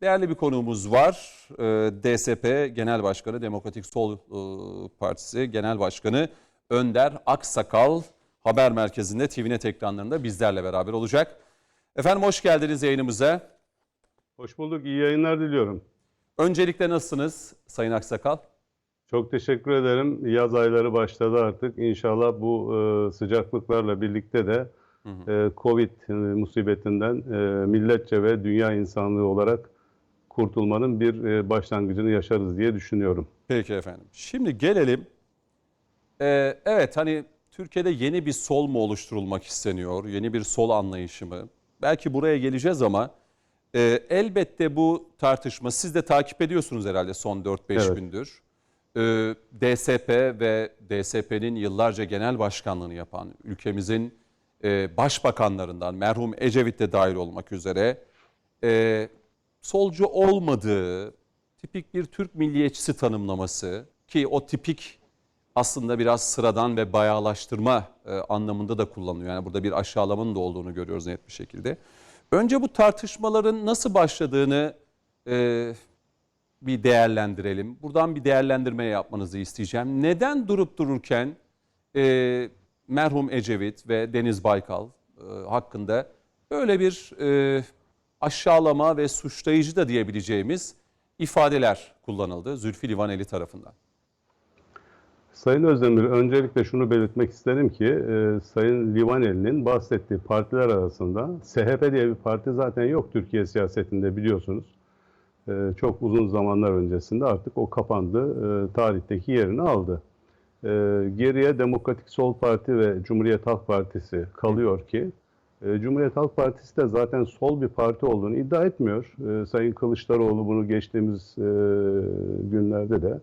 değerli bir konuğumuz var. Ee, DSP Genel Başkanı, Demokratik Sol e, Partisi Genel Başkanı Önder Aksakal haber merkezinde TVNet ekranlarında bizlerle beraber olacak. Efendim hoş geldiniz yayınımıza. Hoş bulduk. İyi yayınlar diliyorum. Öncelikle nasılsınız Sayın Aksakal? Çok teşekkür ederim. Yaz ayları başladı artık. İnşallah bu e, sıcaklıklarla birlikte de e, Covid musibetinden milletçe ve dünya insanlığı olarak kurtulmanın bir e, başlangıcını yaşarız diye düşünüyorum. Peki efendim. Şimdi gelelim. Ee, evet hani Türkiye'de yeni bir sol mu oluşturulmak isteniyor? Yeni bir sol anlayışı mı? Belki buraya geleceğiz ama e, elbette bu tartışma siz de takip ediyorsunuz herhalde son 4-5 Evet. gündür. Ee, DSP ve DSP'nin yıllarca genel başkanlığını yapan ülkemizin e, başbakanlarından merhum Ecevit de dahil olmak üzere e, solcu olmadığı tipik bir Türk milliyetçisi tanımlaması ki o tipik aslında biraz sıradan ve bayağılaştırma e, anlamında da kullanılıyor. Yani burada bir aşağılamanın da olduğunu görüyoruz net bir şekilde. Önce bu tartışmaların nasıl başladığını e, bir değerlendirelim. Buradan bir değerlendirme yapmanızı isteyeceğim. Neden durup dururken e, merhum Ecevit ve Deniz Baykal e, hakkında böyle bir e, aşağılama ve suçlayıcı da diyebileceğimiz ifadeler kullanıldı Zülfü Livaneli tarafından. Sayın Özdemir, öncelikle şunu belirtmek isterim ki e, Sayın Livaneli'nin bahsettiği partiler arasında SHP diye bir parti zaten yok Türkiye siyasetinde biliyorsunuz. E, çok uzun zamanlar öncesinde artık o kapandı, e, tarihteki yerini aldı. E, geriye Demokratik Sol Parti ve Cumhuriyet Halk Partisi kalıyor ki Cumhuriyet Halk Partisi de zaten sol bir parti olduğunu iddia etmiyor. E, Sayın Kılıçdaroğlu bunu geçtiğimiz e, günlerde de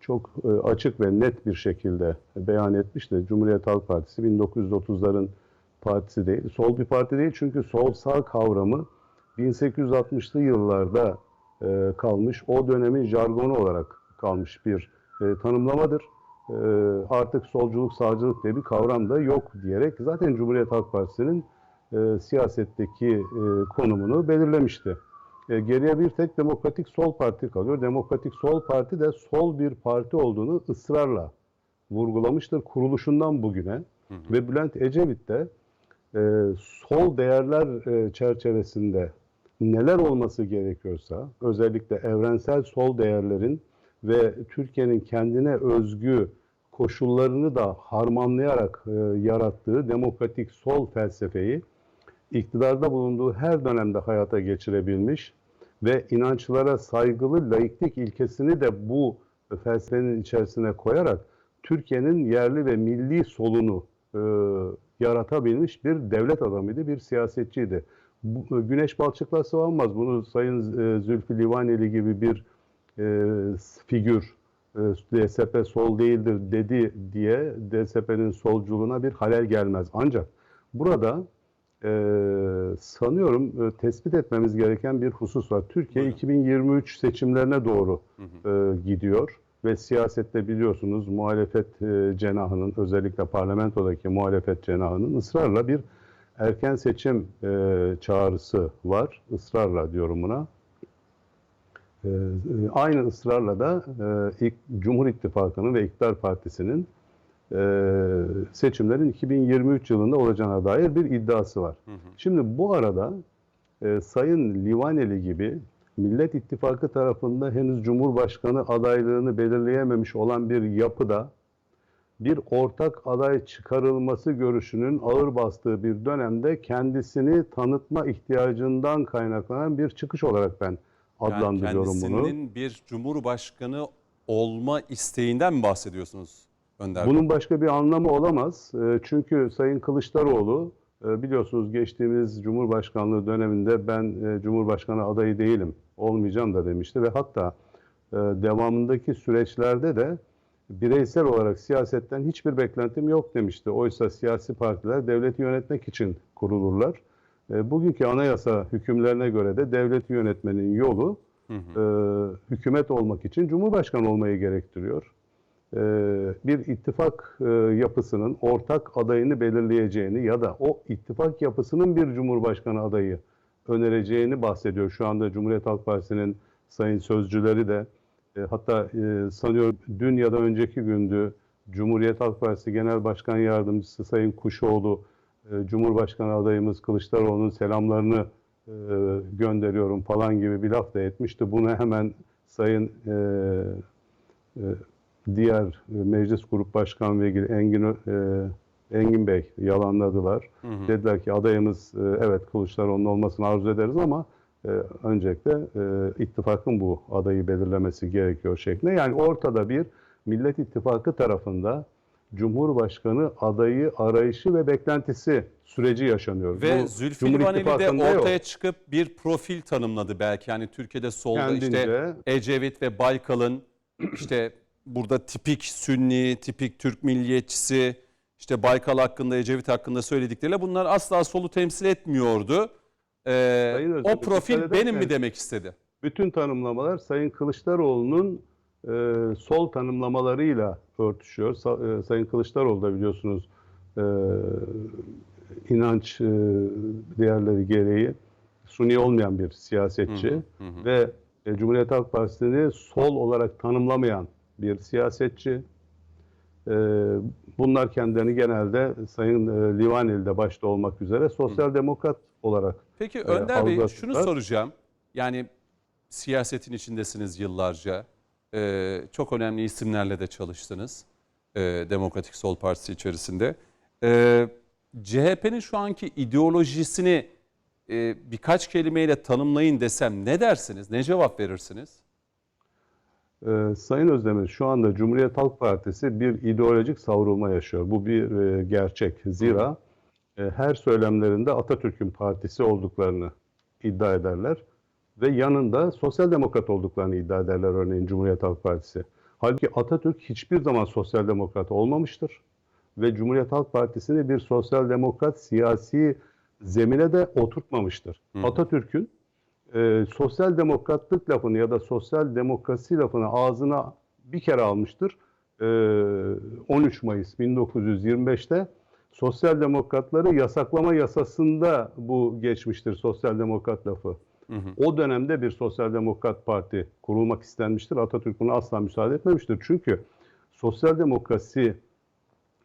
çok e, açık ve net bir şekilde beyan etmişti. Cumhuriyet Halk Partisi 1930'ların partisi değil. Sol bir parti değil çünkü sol sağ kavramı 1860'lı yıllarda e, kalmış, o dönemin jargonu olarak kalmış bir e, tanımlamadır. E, artık solculuk, sağcılık diye bir kavram da yok diyerek zaten Cumhuriyet Halk Partisi'nin e, siyasetteki e, konumunu belirlemişti. E, geriye bir tek Demokratik Sol Parti kalıyor. Demokratik Sol Parti de sol bir parti olduğunu ısrarla vurgulamıştır kuruluşundan bugüne. Ve Bülent Ecevit de e, sol değerler e, çerçevesinde neler olması gerekiyorsa, özellikle evrensel sol değerlerin ve Türkiye'nin kendine özgü koşullarını da harmanlayarak e, yarattığı demokratik sol felsefeyi iktidarda bulunduğu her dönemde hayata geçirebilmiş ve inançlara saygılı laiklik ilkesini de bu felsefenin içerisine koyarak Türkiye'nin yerli ve milli solunu e, yaratabilmiş bir devlet adamıydı, bir siyasetçiydi. Bu, güneş balçıkla sıvanmaz. Bunu Sayın e, Zülfü Livaneli gibi bir e, figür e, DSP sol değildir dedi diye DSP'nin solculuğuna bir halel gelmez. Ancak burada e, sanıyorum e, tespit etmemiz gereken bir husus var. Türkiye 2023 seçimlerine doğru e, gidiyor ve siyasette biliyorsunuz muhalefet e, cenahının özellikle parlamentodaki muhalefet cenahının ısrarla bir erken seçim e, çağrısı var. Israrla diyorum buna. E, e, aynı ısrarla da e, ilk Cumhur İttifakı'nın ve İktidar Partisi'nin seçimlerin 2023 yılında olacağına dair bir iddiası var. Şimdi bu arada e, Sayın Livaneli gibi Millet İttifakı tarafında henüz Cumhurbaşkanı adaylığını belirleyememiş olan bir yapıda bir ortak aday çıkarılması görüşünün ağır bastığı bir dönemde kendisini tanıtma ihtiyacından kaynaklanan bir çıkış olarak ben adlandırıyorum yani bunu. kendisinin bir cumhurbaşkanı olma isteğinden mi bahsediyorsunuz Önder? Bunun başka bir anlamı olamaz. E, Çünkü Sayın Kılıçdaroğlu e, biliyorsunuz geçtiğimiz Cumhurbaşkanlığı döneminde ben e, Cumhurbaşkanı adayı değilim, olmayacağım da demişti ve hatta e, devamındaki süreçlerde de bireysel olarak siyasetten hiçbir beklentim yok demişti. Oysa siyasi partiler devleti yönetmek için kurulurlar. Bugünkü anayasa hükümlerine göre de devleti yönetmenin yolu e, hükümet olmak için Cumhurbaşkanı olmayı gerektiriyor. E, bir ittifak e, yapısının ortak adayını belirleyeceğini ya da o ittifak yapısının bir cumhurbaşkanı adayı önereceğini bahsediyor. Şu anda Cumhuriyet Halk Partisi'nin sayın sözcüleri de e, hatta sanıyorum dün ya da önceki gündü Cumhuriyet Halk Partisi Genel Başkan Yardımcısı Sayın Kuşoğlu Cumhurbaşkanı adayımız Kılıçdaroğlu'nun selamlarını gönderiyorum falan gibi bir laf da etmişti. Bunu hemen Sayın diğer e, Meclis Grup Başkan Vekili Engin, e, Engin Bey yalanladılar. Dediler ki adayımız e, evet Kılıçdaroğlu'nun olmasını arzu ederiz ama e, öncelikle e, ittifakın bu adayı belirlemesi gerekiyor şeklinde. Yani ortada bir Millet İttifakı tarafında Cumhurbaşkanı adayı arayışı ve beklentisi süreci yaşanıyor. Ve Bu Zülfü Livaneli de İttifakı'nda yok. ortaya çıkıp bir profil tanımladı belki. Yani Türkiye'de solda işte Kendince. Ecevit ve Baykal'ın işte burada tipik Sünni, tipik Türk milliyetçisi, işte Baykal hakkında, Ecevit hakkında söyledikleriyle bunlar asla solu temsil etmiyordu. Ee, Sayın o profil benim mi demek istedi? bütün tanımlamalar Sayın Kılıçdaroğlu'nun e, sol tanımlamalarıyla örtüşüyor. Sa- e, Sayın Kılıçdaroğlu da biliyorsunuz e, inanç e, değerleri gereği suni olmayan bir siyasetçi ve e, Cumhuriyet Halk Partisi'ni sol olarak tanımlamayan bir siyasetçi. E, bunlar kendilerini genelde Sayın e, Livaneli'de başta olmak üzere sosyal demokrat olarak Peki e, Önder Bey şunu soracağım. Yani siyasetin içindesiniz yıllarca. Ee, çok önemli isimlerle de çalıştınız. Ee, Demokratik Sol Partisi içerisinde. Ee, CHP'nin şu anki ideolojisini e, birkaç kelimeyle tanımlayın desem ne dersiniz? Ne cevap verirsiniz? Ee, Sayın Özdemir, şu anda Cumhuriyet Halk Partisi bir ideolojik savrulma yaşıyor. Bu bir e, gerçek. Zira e, her söylemlerinde Atatürk'ün partisi olduklarını iddia ederler ve yanında sosyal demokrat olduklarını iddia ederler örneğin Cumhuriyet Halk Partisi. Halbuki Atatürk hiçbir zaman sosyal demokrat olmamıştır ve Cumhuriyet Halk Partisi'ni bir sosyal demokrat siyasi zemine de oturtmamıştır. Atatürk'ün e, sosyal demokratlık lafını ya da sosyal demokrasi lafını ağzına bir kere almıştır. E, 13 Mayıs 1925'te sosyal demokratları yasaklama yasasında bu geçmiştir sosyal demokrat lafı. O dönemde bir sosyal demokrat parti kurulmak istenmiştir. Atatürk buna asla müsaade etmemiştir. Çünkü sosyal demokrasi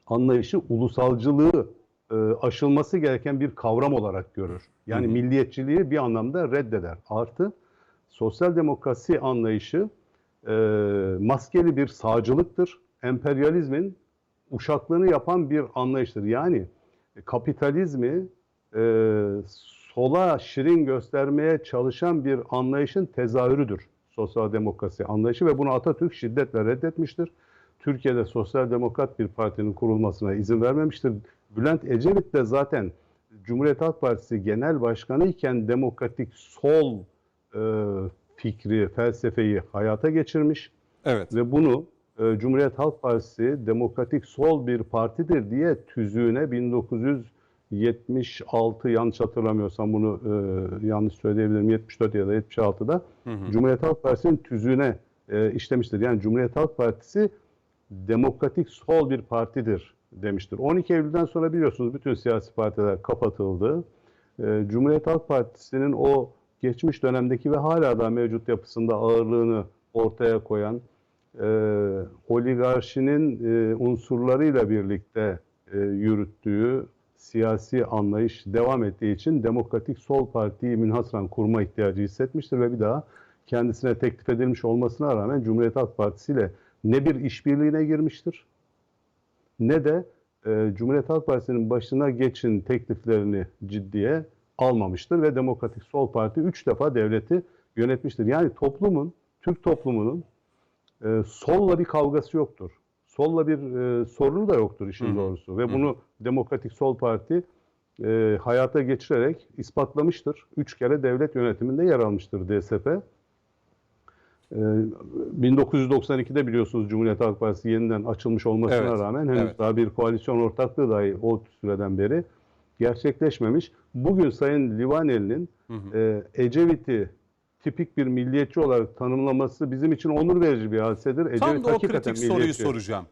anlayışı ulusalcılığı e, aşılması gereken bir kavram olarak görür. Yani milliyetçiliği bir anlamda reddeder. Artı sosyal demokrasi anlayışı e, maskeli bir sağcılıktır. Emperyalizmin uşaklığını yapan bir anlayıştır. Yani kapitalizmi e, sola şirin göstermeye çalışan bir anlayışın tezahürüdür sosyal demokrasi anlayışı ve bunu Atatürk şiddetle reddetmiştir. Türkiye'de sosyal demokrat bir partinin kurulmasına izin vermemiştir. Bülent Ecevit de zaten Cumhuriyet Halk Partisi Genel Başkanı iken demokratik sol e, fikri, felsefeyi hayata geçirmiş Evet. ve bunu e, Cumhuriyet Halk Partisi demokratik sol bir partidir diye tüzüğüne 1976 yanlış hatırlamıyorsam bunu e, yanlış söyleyebilirim 74 ya da 76'da Cumhuriyet Halk Partisi'nin tüzüğüne e, işlemiştir. Yani Cumhuriyet Halk Partisi demokratik sol bir partidir demiştir. 12 Eylül'den sonra biliyorsunuz bütün siyasi partiler kapatıldı. E, Cumhuriyet Halk Partisi'nin o geçmiş dönemdeki ve hala da mevcut yapısında ağırlığını ortaya koyan e, oligarşinin e, unsurlarıyla birlikte e, yürüttüğü siyasi anlayış devam ettiği için Demokratik Sol Parti'yi münhasıran kurma ihtiyacı hissetmiştir ve bir daha kendisine teklif edilmiş olmasına rağmen Cumhuriyet Halk Partisi ile ne bir işbirliğine girmiştir ne de e, Cumhuriyet Halk Partisi'nin başına geçin tekliflerini ciddiye almamıştır ve Demokratik Sol Parti üç defa devleti yönetmiştir. Yani toplumun, Türk toplumunun e, solla bir kavgası yoktur. Solla bir e, sorunu da yoktur işin doğrusu. Ve bunu Demokratik Sol Parti e, hayata geçirerek ispatlamıştır. Üç kere devlet yönetiminde yer almıştır DSP. E, 1992'de biliyorsunuz Cumhuriyet Halk Partisi yeniden açılmış olmasına Evet, rağmen henüz evet. daha bir koalisyon ortaklığı dahi o süreden beri gerçekleşmemiş. Bugün Sayın Livaneli'nin e, Ecevit'i tipik bir milliyetçi olarak tanımlaması bizim için onur verici bir hadisedir. Ecevit Tam da o kritik soruyu soracağım.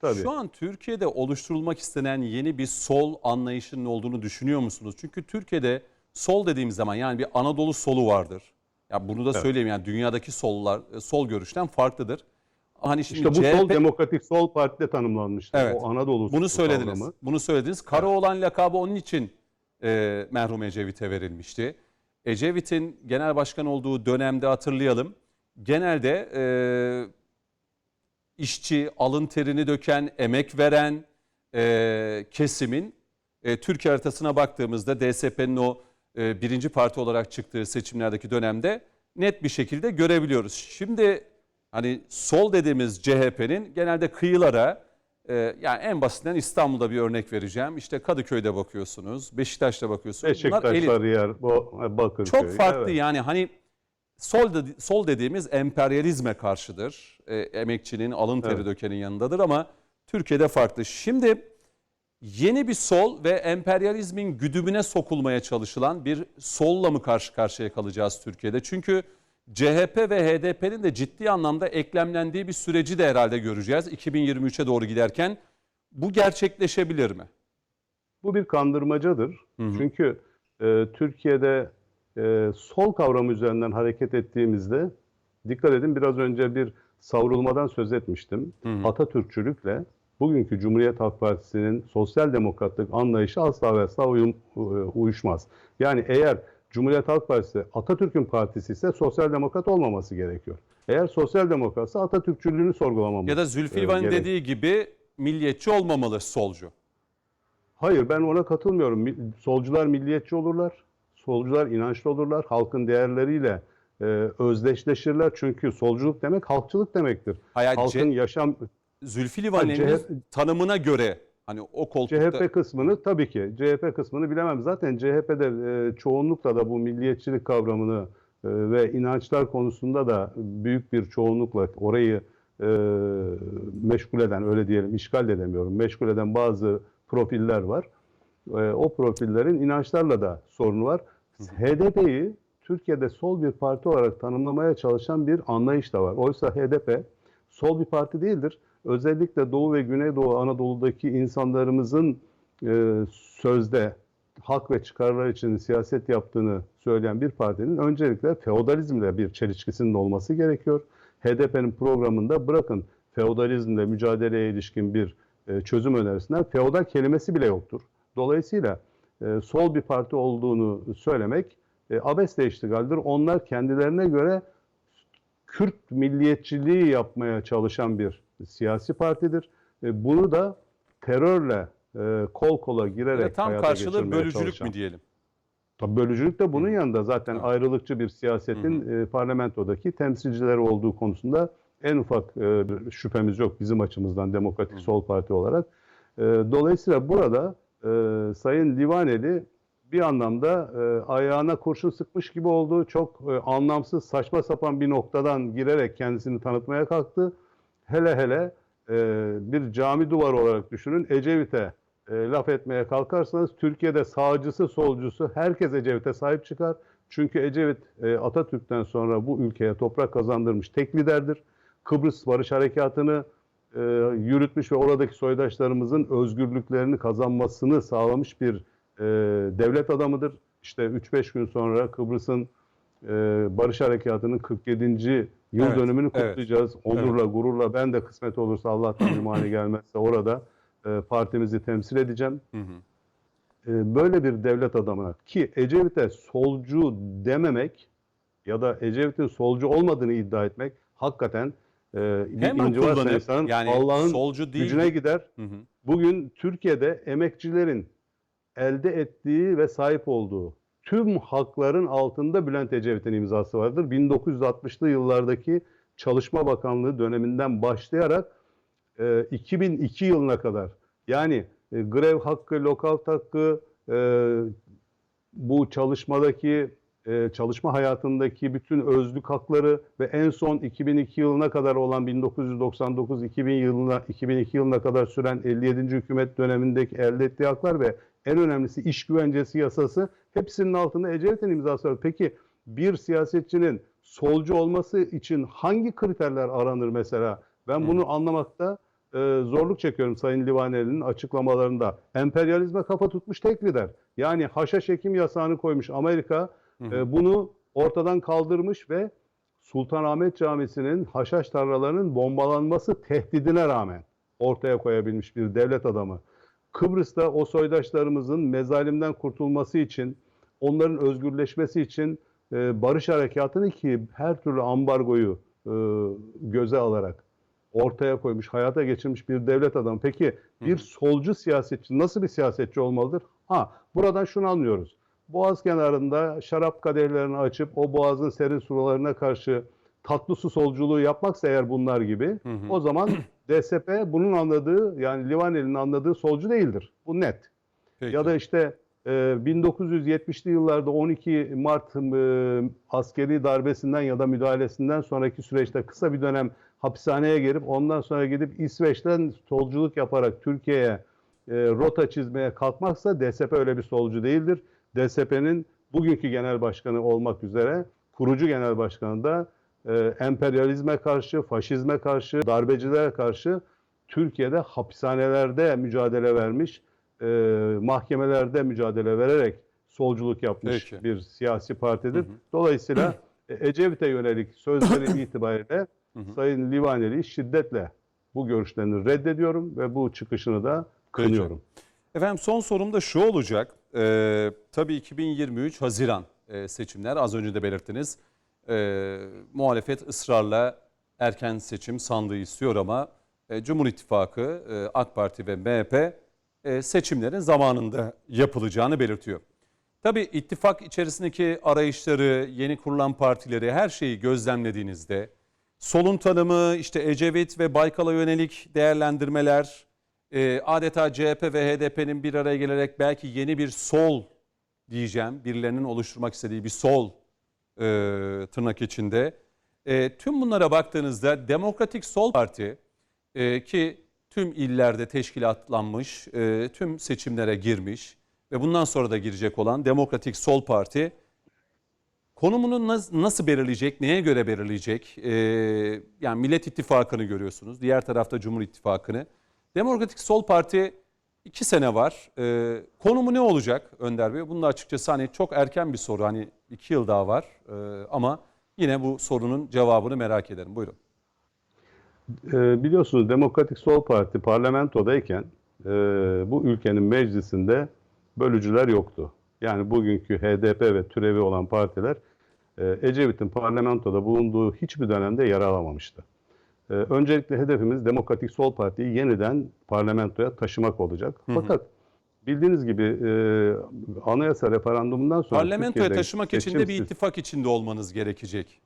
Tabii. Şu an Türkiye'de oluşturulmak istenen yeni bir sol anlayışının olduğunu düşünüyor musunuz? Çünkü Türkiye'de sol dediğimiz zaman yani bir Anadolu solu vardır. Ya bunu da Evet. söyleyeyim yani dünyadaki sollar e, sol görüşten farklıdır. Hani şimdi İşte bu CHP sol demokratik sol partide tanımlanmıştı. Evet. O Anadolu bunu söylediniz. kavramı. Bunu söylediniz. Karaoğlan lakabı onun için e, merhum Ecevit'e verilmişti. Ecevit'in genel başkan olduğu dönemde hatırlayalım. Genelde e, işçi, alın terini döken, emek veren e, kesimin e, Türkiye haritasına baktığımızda DSP'nin o e, birinci parti olarak çıktığı seçimlerdeki dönemde net bir şekilde görebiliyoruz. Şimdi hani sol dediğimiz CHP'nin genelde kıyılara e, yani en basitinden İstanbul'da bir örnek vereceğim. İşte Kadıköy'de bakıyorsunuz, Beşiktaş'ta bakıyorsunuz. Bunlar Beşiktaş, elit. Sarıyer, Bo- Bakırköy. Çok farklı Evet. yani hani sol dedi- sol dediğimiz emperyalizme karşıdır. E, emekçinin, alın teri Evet. dökenin yanındadır ama Türkiye'de farklı. Şimdi yeni bir sol ve emperyalizmin güdümüne sokulmaya çalışılan bir solla mı karşı karşıya kalacağız Türkiye'de? Çünkü CHP ve HDP'nin de ciddi anlamda eklemlendiği bir süreci de herhalde göreceğiz. 2023'e doğru giderken bu gerçekleşebilir mi? Bu bir kandırmacadır. Çünkü e, Türkiye'de e, sol kavramı üzerinden hareket ettiğimizde dikkat edin biraz önce bir savrulmadan söz etmiştim. Atatürkçülükle bugünkü Cumhuriyet Halk Partisi'nin sosyal demokratlık anlayışı asla ve asla uyum, e, uyuşmaz. Yani eğer Cumhuriyet Halk Partisi Atatürk'ün partisi ise sosyal demokrat olmaması gerekiyor. Eğer sosyal demokratsa Atatürkçülüğünü sorgulamamız Ya da Zülfü e, Livan'ın gerek. dediği gibi milliyetçi olmamalı solcu. Hayır ben ona katılmıyorum. Solcular milliyetçi olurlar. Solcular inançlı olurlar. Halkın değerleriyle e, özdeşleşirler. Çünkü solculuk demek halkçılık demektir. Hayır, Halkın yaşam Zülfü Livan'ın CHP tanımına göre hani o koltukta CHP kısmını tabii ki CHP kısmını bilemem. Zaten CHP'de e, çoğunlukla da bu milliyetçilik kavramını e, ve inançlar konusunda da büyük bir çoğunlukla orayı e, meşgul eden öyle diyelim işgal de demiyorum. Meşgul eden bazı profiller var. E, o profillerin inançlarla da sorunu var. HDP'yi Türkiye'de sol bir parti olarak tanımlamaya çalışan bir anlayış da var. Oysa HDP sol bir parti değildir. Özellikle Doğu ve Güneydoğu Anadolu'daki insanlarımızın e, sözde hak ve çıkarlar için siyaset yaptığını söyleyen bir partinin öncelikle feodalizmle bir çelişkisinin olması gerekiyor. HDP'nin programında bırakın feodalizmle mücadeleye ilişkin bir e, çözüm önerisinden feodal kelimesi bile yoktur. Dolayısıyla e, sol bir parti olduğunu söylemek e, abesle iştigaldir. Onlar kendilerine göre Kürt milliyetçiliği yapmaya çalışan bir siyasi partidir. E, bunu da terörle e, kol kola girerek tam karşılığı bölücülük çalışan. mü diyelim? Tabii bölücülük de bunun yanında zaten Evet. ayrılıkçı bir siyasetin e, parlamentodaki temsilcileri olduğu konusunda en ufak e, şüphemiz yok bizim açımızdan Demokratik Sol Parti olarak. E, dolayısıyla burada e, Sayın Livaneli bir anlamda e, ayağına kurşun sıkmış gibi oldu. Çok e, anlamsız, saçma sapan bir noktadan girerek kendisini tanıtmaya kalktı. Hele hele e, bir cami duvarı olarak düşünün. Ecevit'e e, laf etmeye kalkarsanız Türkiye'de sağcısı, solcusu herkes Ecevit'e sahip çıkar. Çünkü Ecevit e, Atatürk'ten sonra bu ülkeye toprak kazandırmış tek liderdir. Kıbrıs Barış Harekatı'nı e, yürütmüş ve oradaki soydaşlarımızın özgürlüklerini kazanmasını sağlamış bir e, devlet adamıdır. İşte 3-5 gün sonra Kıbrıs'ın e, Barış Harekatı'nın 47. yıl Evet, dönümünü evet. kutlayacağız. Onurla, gururla ben de kısmet olursa Allah'tan bir mani gelmezse orada e, partimizi temsil edeceğim. Hı hı. E, böyle bir devlet adamına ki Ecevit'e solcu dememek ya da Ecevit'in solcu olmadığını iddia etmek hakikaten e, bir Hemen kullanıp insanın yani Allah'ın solcu değil. gücüne gider. Hı hı. Bugün Türkiye'de emekçilerin elde ettiği ve sahip olduğu tüm hakların altında Bülent Ecevit'in imzası vardır. 1960'lı yıllardaki Çalışma Bakanlığı döneminden başlayarak e, 2002 yılına kadar yani e, grev hakkı, lokal hakkı, e, bu çalışmadaki e, çalışma hayatındaki bütün özlük hakları ve en son 2002 yılına kadar olan 1999-2000 yılına 2002 yılına kadar süren 57. hükümet dönemindeki elde ettiği haklar ve en önemlisi iş güvencesi yasası hepsinin altında Ecevit'in imzası var. Peki bir siyasetçinin solcu olması için hangi kriterler aranır mesela? Ben bunu anlamakta e, zorluk çekiyorum Sayın Livaneli'nin açıklamalarında. Emperyalizme kafa tutmuş tek lider. Yani haşhaş ekim yasağını koymuş Amerika. e, bunu ortadan kaldırmış ve Sultanahmet Camisi'nin haşhaş tarlalarının bombalanması tehdidine rağmen ortaya koyabilmiş bir devlet adamı. Kıbrıs'ta o soydaşlarımızın mezalimden kurtulması için, onların özgürleşmesi için e, barış harekatını ki her türlü ambargoyu e, göze alarak ortaya koymuş, hayata geçirmiş bir devlet adamı. Peki bir solcu siyasetçi nasıl bir siyasetçi olmalıdır? Ha, buradan şunu anlıyoruz. Boğaz kenarında şarap kadehlerini açıp o boğazın serin sularına karşı tatlı su solculuğu yapmaksa eğer bunlar gibi o zaman DSP bunun anladığı yani Livaneli'nin anladığı solcu değildir. Bu net. Peki. Ya da işte e, 1970'li yıllarda 12 Mart e, askeri darbesinden ya da müdahalesinden sonraki süreçte kısa bir dönem hapishaneye girip ondan sonra gidip İsveç'ten solculuk yaparak Türkiye'ye e, rota çizmeye kalkmazsa DSP öyle bir solcu değildir. DSP'nin bugünkü genel başkanı olmak üzere kurucu genel başkanı da e, emperyalizme karşı, faşizme karşı, darbecilere karşı Türkiye'de hapishanelerde mücadele vermiş, e, mahkemelerde mücadele vererek solculuk yapmış Peki. bir siyasi partidir. Dolayısıyla e, Ecevit'e yönelik sözleri itibariyle Sayın Livaneli şiddetle bu görüşlerini reddediyorum ve bu çıkışını da kınıyorum. Efendim son sorum da şu olacak. Ee, tabii 2023 Haziran e, seçimler az önce de belirttiniz. Ee, muhalefet ısrarla erken seçim sandığı istiyor ama e, Cumhur İttifakı, e, AK Parti ve MHP e, seçimlerin zamanında yapılacağını belirtiyor. Tabii ittifak içerisindeki arayışları, yeni kurulan partileri her şeyi gözlemlediğinizde solun tanımı, işte Ecevit ve Baykal'a yönelik değerlendirmeler, e, adeta CHP ve HDP'nin bir araya gelerek belki yeni bir sol diyeceğim, birilerinin oluşturmak istediği bir sol e, tırnak içinde. E, tüm bunlara baktığınızda Demokratik Sol Parti e, ki tüm illerde teşkilatlanmış, e, tüm seçimlere girmiş ve bundan sonra da girecek olan Demokratik Sol Parti konumunu nas- nasıl belirleyecek, neye göre belirleyecek? E, yani Millet İttifakı'nı görüyorsunuz, diğer tarafta Cumhur İttifakı'nı. Demokratik Sol Parti iki sene var. E, konumu ne olacak Önder Bey? Bunun da açıkçası hani çok erken bir soru. Hani iki yıl daha var E, ama yine bu sorunun cevabını merak ederim. Buyurun. Ee, biliyorsunuz Demokratik Sol Parti parlamentodayken e, bu ülkenin meclisinde bölücüler yoktu. Yani bugünkü HDP ve türevi olan partiler e, Ecevit'in parlamentoda bulunduğu hiçbir dönemde yer alamamıştı. E, öncelikle hedefimiz Demokratik Sol Parti'yi yeniden parlamentoya taşımak olacak. Fakat bildiğiniz gibi e, anayasa referandumundan sonra Parlamentoya Türkiye'de taşımak için de bir ittifak içinde olmanız gerekecek.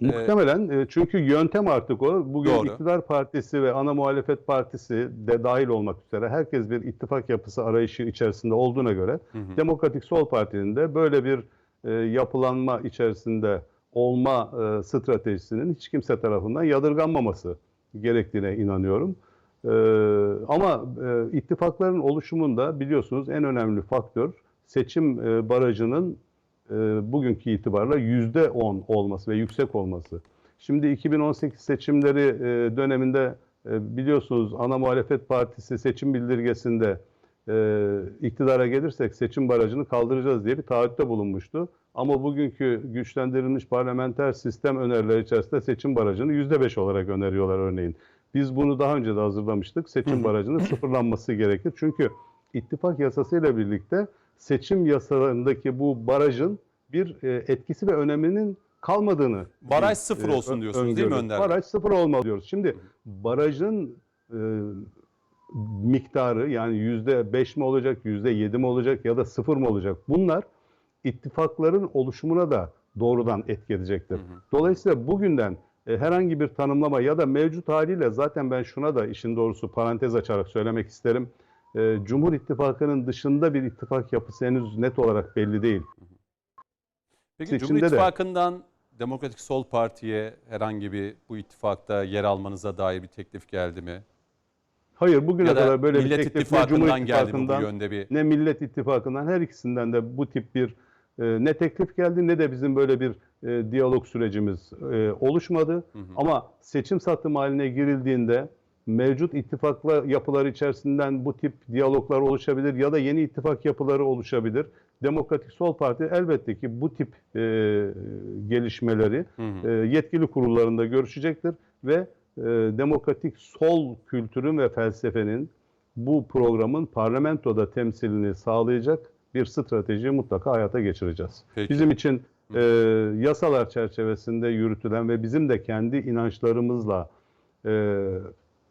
Muhtemelen e, çünkü yöntem artık o. Bugün Doğru. iktidar partisi ve ana muhalefet partisi de dahil olmak üzere herkes bir ittifak yapısı arayışı içerisinde olduğuna göre Demokratik Sol Parti'nin de böyle bir e, yapılanma içerisinde olma e, stratejisinin hiç kimse tarafından yadırganmaması gerektiğine inanıyorum. E, ama e, ittifakların oluşumunda biliyorsunuz en önemli faktör seçim e, barajının e, bugünkü itibarla yüzde on olması ve yüksek olması. Şimdi 2018 seçimleri e, döneminde e, biliyorsunuz ana muhalefet partisi seçim bildirgesinde e, iktidara gelirsek seçim barajını kaldıracağız diye bir taahhütte bulunmuştu. Ama bugünkü güçlendirilmiş parlamenter sistem önerileri içerisinde seçim barajını yüzde beş olarak öneriyorlar örneğin. Biz bunu daha önce de hazırlamıştık. Seçim barajının sıfırlanması gerekir. Çünkü ittifak yasasıyla birlikte seçim yasalarındaki bu barajın bir e, etkisi ve öneminin kalmadığını Baraj sıfır e, olsun diyorsunuz değil mi öngörüyoruz. Önder? Baraj sıfır olmalı diyoruz. Şimdi barajın e, miktarı yani yüzde beş mi olacak, yüzde yedi mi olacak ya da sıfır mı olacak? Bunlar ittifakların oluşumuna da doğrudan etki edecektir. Dolayısıyla bugünden e, herhangi bir tanımlama ya da mevcut haliyle zaten ben şuna da işin doğrusu parantez açarak söylemek isterim. E, Cumhur İttifakı'nın dışında bir ittifak yapısı henüz net olarak belli değil. Peki Seçimde Cumhur de- İttifakı'ndan Demokratik Sol Parti'ye herhangi bir bu ittifakta yer almanıza dair bir teklif geldi mi? Hayır bugüne Ya da kadar böyle bir teklif ne Cumhur İttifakı'ndan geldi mi bu yönde bir? ne Millet İttifakı'ndan her ikisinden de bu tip bir e, ne teklif geldi ne de bizim böyle bir e, diyalog sürecimiz e, oluşmadı. Ama seçim satım haline girildiğinde mevcut ittifakla yapılar içerisinden bu tip diyaloglar oluşabilir ya da yeni ittifak yapıları oluşabilir. Demokratik Sol Parti elbette ki bu tip e, gelişmeleri e, yetkili kurullarında görüşecektir ve e, demokratik sol kültürün ve felsefenin bu programın parlamentoda temsilini sağlayacak bir strateji mutlaka hayata geçireceğiz. Peki. Bizim için e, yasalar çerçevesinde yürütülen ve bizim de kendi inançlarımızla e,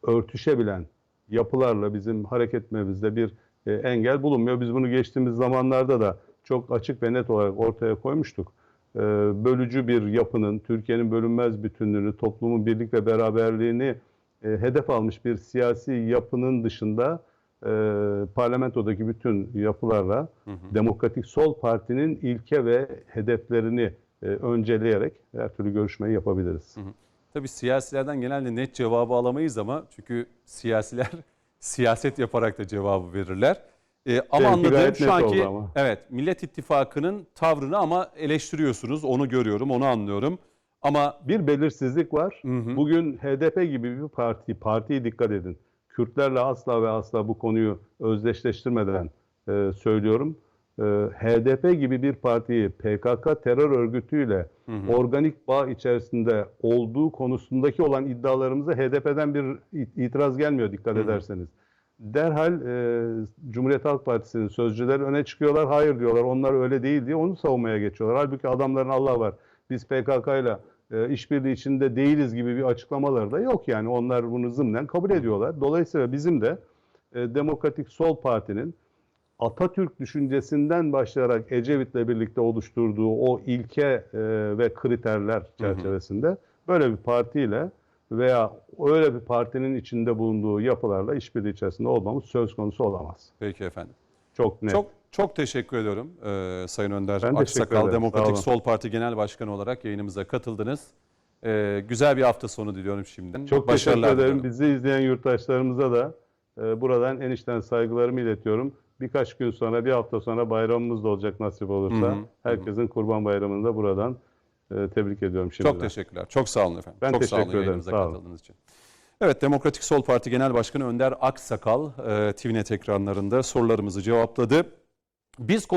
örtüşebilen yapılarla bizim hareket etmemizde bir e, engel bulunmuyor. Biz bunu geçtiğimiz zamanlarda da çok açık ve net olarak ortaya koymuştuk. E, bölücü bir yapının, Türkiye'nin bölünmez bütünlüğünü, toplumun birlik ve beraberliğini e, hedef almış bir siyasi yapının dışında e, parlamentodaki bütün yapılarla Demokratik Sol Parti'nin ilke ve hedeflerini e, önceleyerek her türlü görüşmeyi yapabiliriz. Tabii siyasilerden genelde net cevabı alamayız ama çünkü siyasiler siyaset yaparak da cevabı verirler. Ee, ama Benimki anladığım şu anki ama. evet Millet İttifakı'nın tavrını ama eleştiriyorsunuz. Onu görüyorum, onu anlıyorum. Ama Bir belirsizlik var. Hı hı. Bugün HDP gibi bir parti, partiye dikkat edin. Kürtlerle asla ve asla bu konuyu özdeşleştirmeden e, söylüyorum. E, HDP gibi bir partiyi PKK terör örgütüyle organik bağ içerisinde olduğu konusundaki olan iddialarımıza HDP'den bir it- itiraz gelmiyor dikkat ederseniz. Derhal e, Cumhuriyet Halk Partisi'nin sözcüleri öne çıkıyorlar. Hayır diyorlar onlar öyle değil diye onu savunmaya geçiyorlar. Halbuki adamların Allah var. Biz PKK ile e, işbirliği içinde değiliz gibi bir açıklamaları da yok yani. Onlar bunu zımnen kabul ediyorlar. Dolayısıyla bizim de e, Demokratik Sol Parti'nin Atatürk düşüncesinden başlayarak Ecevit'le birlikte oluşturduğu o ilke e, ve kriterler çerçevesinde böyle bir partiyle veya öyle bir partinin içinde bulunduğu yapılarla işbirliği içerisinde olmamız söz konusu olamaz. peki efendim. Çok net. Çok çok teşekkür ediyorum ee, Sayın Önder Ben teşekkür Aksakal Demokratik. Sol Parti Genel Başkanı olarak yayınımıza katıldınız. Ee, güzel bir hafta sonu diliyorum şimdiden. Çok teşekkür ederim. Bizi izleyen yurttaşlarımıza da e, buradan en içten saygılarımı iletiyorum. Birkaç gün sonra, bir hafta sonra bayramımız da olacak nasip olursa. Hı hı, hı. Herkesin Kurban Bayramı'nı da buradan e, tebrik ediyorum şimdiden. Çok teşekkürler. Çok sağ olun efendim. Ben Çok sağ olun teşekkür ederim, yayınımıza sağ olun. katıldığınız için. Evet Demokratik Sol Parti Genel Başkanı Önder Aksakal e, TVNet ekranlarında sorularımızı cevapladı. Biz konuş